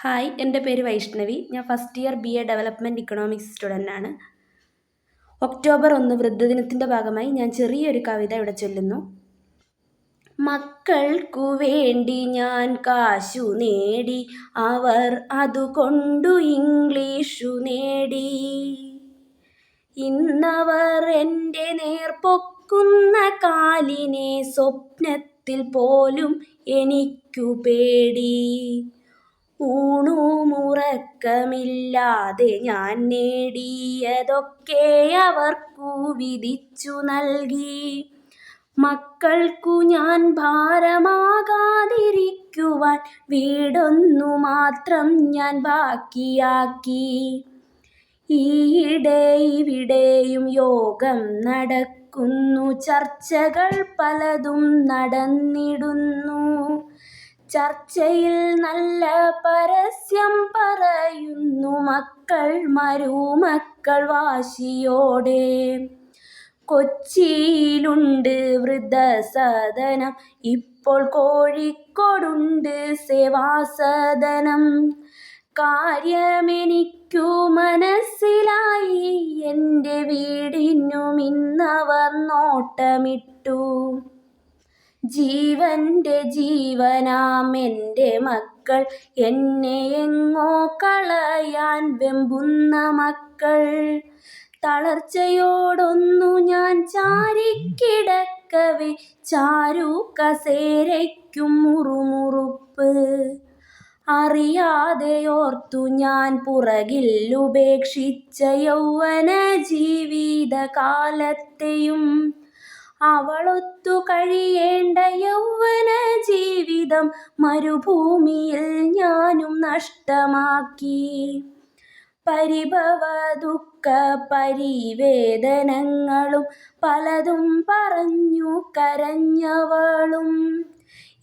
Hi എന്റെ പേര് വൈഷ്ണവി. ഞാൻ first year B A development economics student ആണ്. ഒക്ടോബർ ഒന്ന് വൃദ്ധദിനത്തിന്റെ ഭാഗമായി ഞാൻ ചെറിയൊരു കവിത ഇവിടെ ചൊല്ലുന്നു. മക്കൾക്കു വേണ്ടി ഞാൻ കാശു നേടി അവർ അതുകൊണ്ടു ഇംഗ്ലീഷു നേടി. ഇന്നവർ എന്റെ നേർപ്പൊക്കുന്ന കാലിനെ സ്വപ്നത്തിൽ പോലും എനിക്കു പേടി. ഊണുമുറക്കമില്ലാതെ ഞാൻ നേടിയതൊക്കെ അവർക്കു വിധിച്ചു നൽകി. മക്കൾക്കു ഞാൻ ഭാരമാകാതിരിക്കുവാൻ വീടൊന്നു മാത്രം ഞാൻ ബാക്കിയാക്കി. ഈയിടെ ഇവിടെയും യോഗം നടക്കുന്നു ചർച്ചകൾ പലതും നടന്നിടുന്നു. ചർച്ചയിൽ നല്ല പരസ്യം പറയുന്നു മക്കൾ മരുമക്കൾ വാശിയോടെ. കൊച്ചിയിലുണ്ട് വൃദ്ധസദനം ഇപ്പോൾ കോഴിക്കോടുണ്ട് സേവാസദനം. കാര്യമെനിക്കു മനസ്സിലായി എന്റെ വീടിനും ഇന്നവർ നോട്ടമിട്ടു. ജീവന്റെ ജീവനാം എന്റെ മക്കൾ എന്നെ എങ്ങോ കളയാൻ വെമ്പുന്ന മക്കൾ. തളർച്ചയോടൊന്നു ഞാൻ ചാരിക്കിടക്കവേ ചാരു കസേരയ്ക്കും മുറുമുറുപ്പ്. അറിയാതെ ഓർത്തു ഞാൻ പുറകിൽ ഉപേക്ഷിച്ച യൗവന ജീവിതകാലത്തെയും അവളൊത്തു കഴിയേണ്ട യൗവന ജീവിതം മരുഭൂമിയിൽ ഞാനും നഷ്ടമാക്കി. പരിഭവ ദുഃഖ പരിവേദനങ്ങളും പലതും പറഞ്ഞു കരഞ്ഞവളും.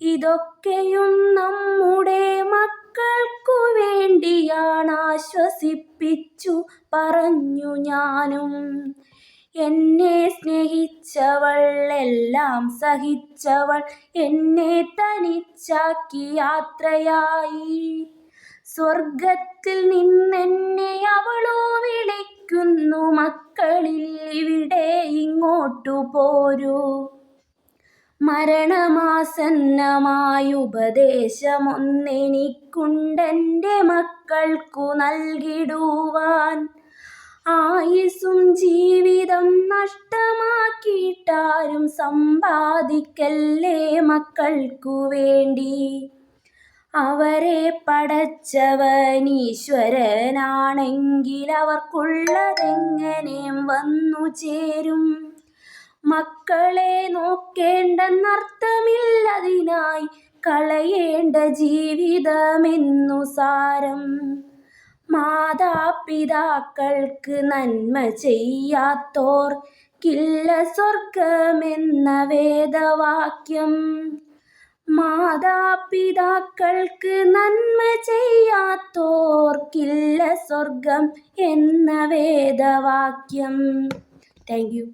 ഇതൊക്കെയും നമ്മുടെ മക്കൾക്കു വേണ്ടിയാണ് ആശ്വസിപ്പിച്ചു പറഞ്ഞു ഞാനും. എന്നെ സ്നേഹിച്ചവൾ എല്ലാം സഹിച്ചവൾ എന്നെ തനിച്ചാക്കി യാത്രയായി. സ്വർഗത്തിൽ നിന്നെന്നെ അവളോ വിളിക്കുന്നു മക്കളിൽ ഇവിടെ ഇങ്ങോട്ടു പോരൂ. മരണമാസന്നമായ ഉപദേശമൊന്നെനിക്കുണ്ടെന്റെ മക്കൾക്കു നൽകിടുവാൻ ആയുസും നഷ്ടമാക്കിയിട്ടാരും സമ്പാദിക്കല്ലേ മക്കൾക്കു വേണ്ടി? അവരെ പടച്ചവനീശ്വരനാണെങ്കിൽ അവർക്കുള്ളതെങ്ങനെയും വന്നു ചേരും. മക്കളെ നോക്കേണ്ടെന്നർത്ഥമില്ലതിനായി കളയേണ്ട ജീവിതമെന്നു സാരം. മാതാപിതാക്കൾക്ക് നന്മ ചെയ്യാത്തോർ കില്ല സ്വർഗമെന്ന വേദവാക്യം. മാതാപിതാക്കൾക്ക് നന്മ ചെയ്യാത്തോർക്കില്ല സ്വർഗം എന്ന വേദവാക്യം. Thank you.